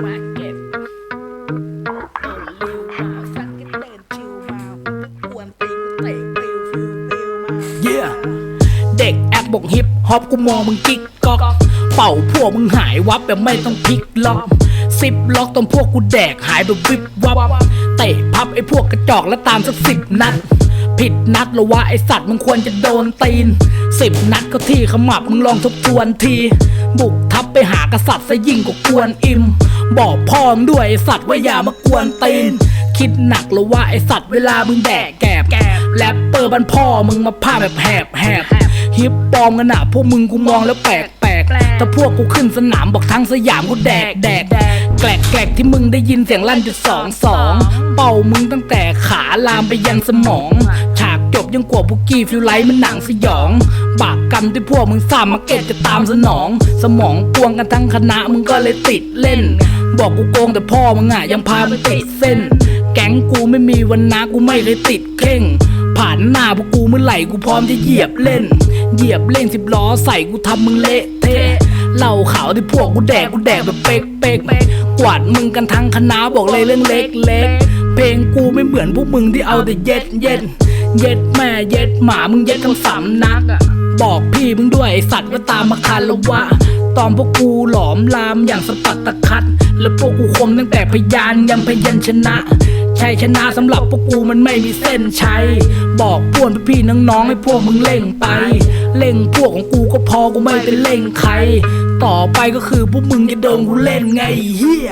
เบอกด็กแอปบกฮิปฮอปกูมองมึงกิ๊กก๊อกเป่าพวกมึงหายวับแบบไม่ต้องพลิกล็อกสิบล็อกตอนพวกกูแดกหายแบบวิบวับเตะพับไอ้พวกกระจอกแล้วตามสักสิบนัดผิดนัดละว่าไอสัตว์มึงควรจะโดนตีนสิบนัดก็ที่ขมับมึงลองทบทวนที บุกทับไปหากษัตริย์ซะยิ่งกว่ากวนอิม บอกพ่อมงด้วยไอสัตว์ว่าอย่ามากวนตีน คิดหนักหรอว่าไอสัตว์เวลามึงแดกแกบแรปเปอร์บ้านพ่อมึงมาพาแบบแหบแหบฮิปปอมกันอะพวกมึงกูมองแล้วแปลกแปลกแต่พวกกูขึ้นสนามบอกทั้งสยามกูแดกแดกแกลกแกลกที่มึงได้ยินเสียงลั่นจุดสองสองเป่ามึงตั้งแต่ขาลามไปยันสมอง ฉากจบยังกว่าบุกี้ฟิลไลท์มันหนังสยอง บาก กรรมที่พวกมึงสางมาเก็ตจะตามสนอง สมองกวงกันทั้งคณะมึงก็เลยติดเล่น บอกกูโกงแต่พ่อมึงอะยังพามึงติดเส้น แก๊งกูไม่มีวันนะกูไม่เคยติดเข่ง ผ่านหน้าพวกกูเมื่อไหร่กูพร้อมจะเหยียบเล่น เหยียบเล่นสิบล้อใส่กูทำมึงเละเทะเหล่าขาวที่พวกกูแดกกูแดกแบบเป๊กเป๊กกวาดมึงกันทั้งคณะบอกเลยเรื่องเล็กเล็กเพลงกูไม่เหมือนพวกมึงที่เอาแต่เย็ดเย็ดเย็ดแม่เย็ดหมามึงเย็ดทั้งสามนักอะ บอกพี่มึงด้วยไอสัตว์ว่าตามมาคารละวะตอนพวกกูหลอมลามอย่างสปัตตะคัด แล้วพวกกูคมตั้งแต่พยานยันพยัญชนะชัยชนะสำหรับพวกกูมันไม่มีเส้นชัย บอกพวนพี่น้องๆให้พวกมึงเล่งไป เล่งพวกของกูก็พอกูไม่เป็นเล่งใคร ต่อไปก็คือพวกมึงจะโดนกูเล่นไงเฮีย